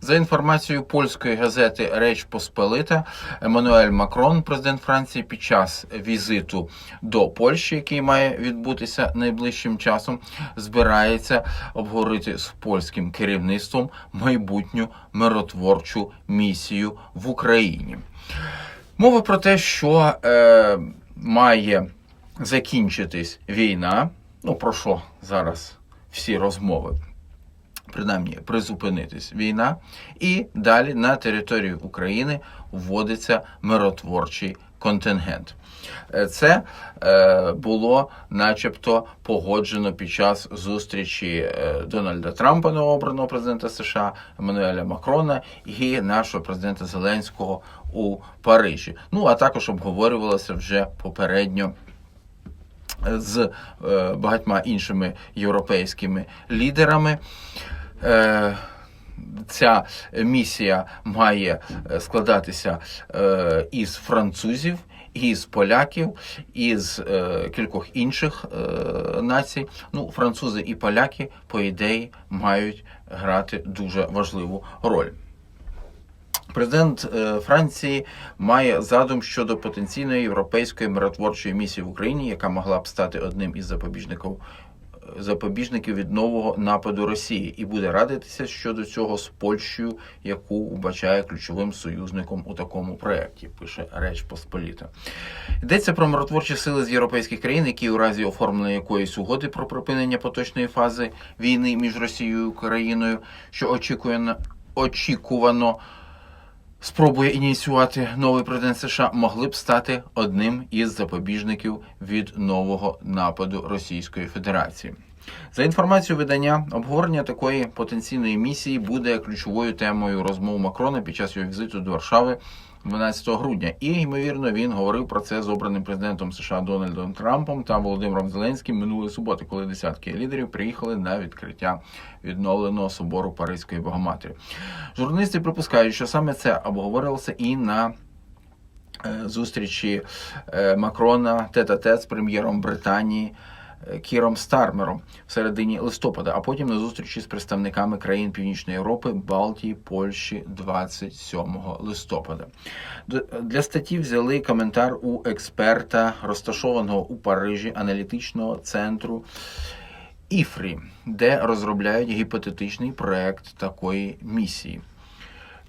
За інформацією польської газети Реч Посполита, Еммануель Макрон, президент Франції, під час візиту до Польщі, який має відбутися найближчим часом, збирається обговорити з польським керівництвом майбутню миротворчу місію в Україні. Мова про те, що е, має закінчитись війна, ну про що зараз всі розмови, принаймні призупинитись війна, і далі на територію України вводиться миротворчий контингент. Е, Це е, було начебто погоджено під час зустрічі е, Дональда Трампа, новообраного президента США, Еммануеля Макрона і нашого президента Зеленського у Парижі. Ну а також обговорювалося вже попередньо з багатьма іншими європейськими лідерами. Е, Ця місія має е, складатися е, із французів, із поляків, із е, кількох інших е, націй. Ну, французи і поляки, по ідеї, мають грати дуже важливу роль. Президент е, Франції має задум щодо потенційної європейської миротворчої місії в Україні, яка могла б стати одним із запобіжників запобіжників від нового нападу Росії, і буде радитися щодо цього з Польщею, яку вбачає ключовим союзником у такому проєкті. Пише Реч Посполіта. Йдеться про миротворчі сили з європейських країн, які у разі оформлення якоїсь угоди про припинення поточної фази війни між Росією і Україною, що очікує очікувано спробує ініціювати новий президент США, могли б стати одним із запобіжників від нового нападу Російської Федерації. За інформацією видання, обговорення такої потенційної місії буде ключовою темою розмов Макрона під час його візиту до Варшави 12 грудня. І ймовірно він говорив про це з обраним президентом США Дональдом Трампом та Володимиром Зеленським минулої суботи, коли десятки лідерів приїхали на відкриття відновленого собору Паризької Богоматері. Журналісти припускають, що саме це обговорювалося і на е, зустрічі е, Макрона тет-а-тет з прем'єром Британії. Е, Кіром Стармером в середині листопада, а потім на зустрічі з представниками країн Північної Європи, Балтії, Польщі 27 листопада. Для статті взяли коментар у експерта, розташованого у Парижі аналітичного центру Іфрі, де розробляють гіпотетичний проект такої місії.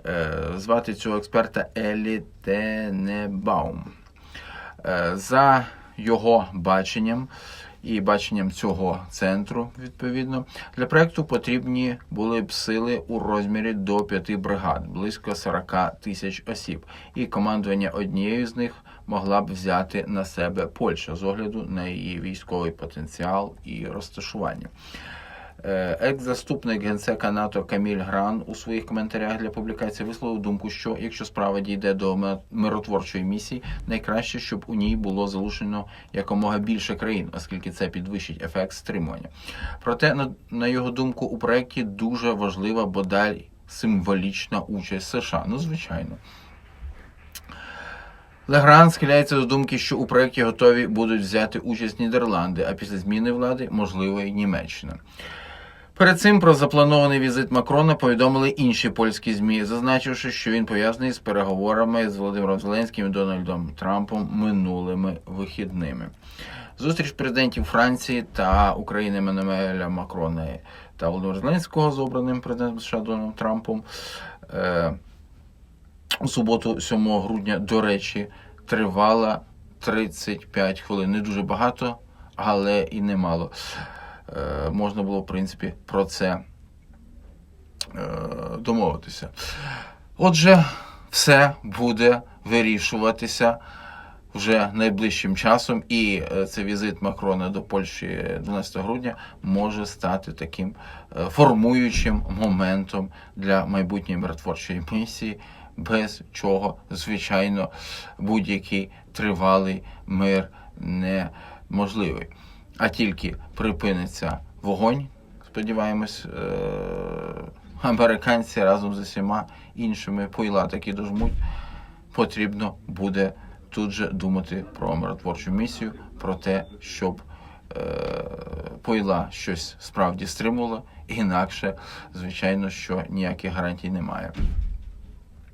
Е, Звати цього експерта Елі Тенебаум. Е, За його баченням і баченням цього центру, відповідно, для проекту потрібні були б сили у розмірі до п'яти бригад, близько 40 тисяч осіб, і командування однією з них могла б взяти на себе Польща з огляду на її військовий потенціал і розташування. Е, Екс-заступник генсека НАТО Каміль Гран у своїх коментарях для публікації висловив думку, що якщо справа дійде до миротворчої місії, найкраще, щоб у ній було залучено якомога більше країн, оскільки це підвищить ефект стримування. Проте, на, його думку, у проєкті дуже важлива бодай символічна участь США. Ну, звичайно. Легран схиляється до думки, що у проєкті готові будуть взяти участь Нідерланди, а після зміни влади можливо і Німеччина. Перед цим про запланований візит Макрона повідомили інші польські змі, зазначивши, що він пов'язаний з переговорами з Володимиром Зеленським і Дональдом Трампом минулими вихідними. Зустріч президентів Франції та України Еммануеля Макрона та Володимира Зеленського з обраним президентом США Дональдом Трампом е, у суботу, 7 грудня, до речі, тривала 35 хвилин. Не дуже багато, але і немало. Е, можна було, в принципі, про це е, домовитися. Отже, все буде вирішуватися вже найближчим часом, і е, цей візит Макрона до Польщі 12 грудня може стати таким формуючим моментом для майбутньої миротворчої місії, без чого, звичайно, будь-який тривалий мир неможливий. А тільки припиниться вогонь, сподіваємось, е, американці разом з усіма іншими пойла такі дожмуть, потрібно буде тут же думати про миротворчу місію, про те, щоб е, пойла щось справді стримувала інакше, звичайно, що ніяких гарантій немає.